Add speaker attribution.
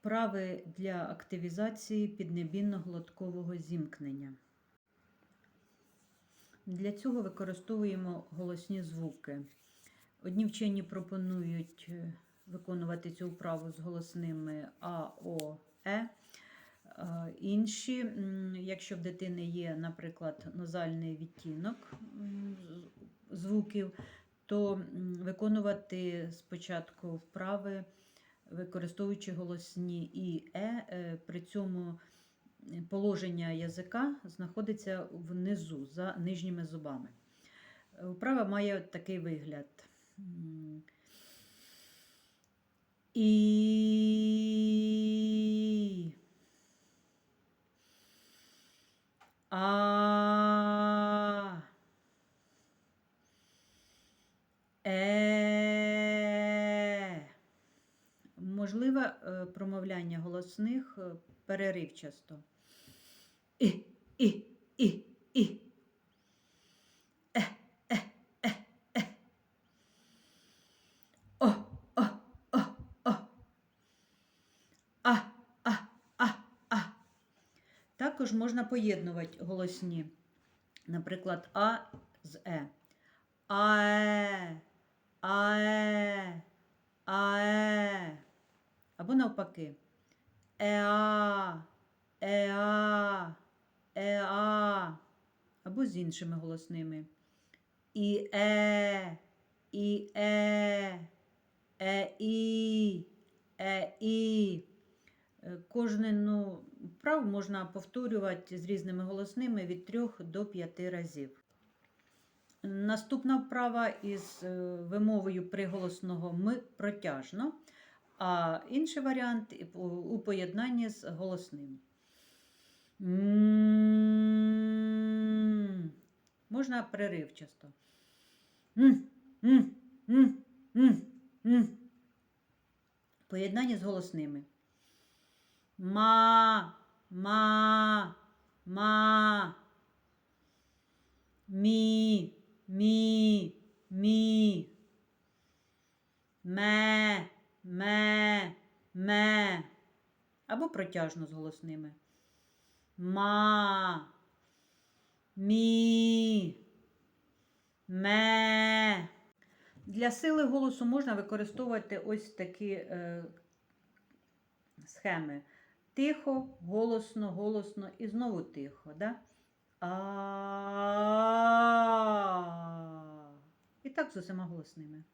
Speaker 1: Вправи для активізації піднебінно-глоткового зімкнення. Для цього використовуємо голосні звуки. Одні вчені пропонують е, виконувати цю вправу з голосними А, О, Е. Е, Інші, якщо в дитини є, наприклад, нозальний відтінок звуків, то виконувати спочатку вправи, використовуючи голосні і е, е, при цьому е, положення язика знаходиться внизу за нижніми зубами. Вправа має такий вигляд. І. А. Е. Можливе е, промовляння голосних е, переривчасто. І, і, і, і. Е, е, е, е. О. А. Також можна поєднувати голосні. Наприклад, А з Е. Аe, аe, аe. Або навпаки. Еа, еа, еа. Або з іншими голосними. І е, і е, е, і, е, і. Е, Кожну вправу можна повторювати з різними голосними від 3 до 5 разів. Наступна вправа із е, вимовою приголосного ми протяжно, а інший варіант у поєднанні з голосним. Можна м. Поєднання з голосними. Ма, ма, ма. Мі, мі, мі. Ме, ме, ме. Або протяжно з голосними. Ма. Мі. Ме. Для сили голосу можна використовувати ось такі е, схеми. Тихо, голосно, голосно і знову тихо. Да? А. І так з усіма голосними.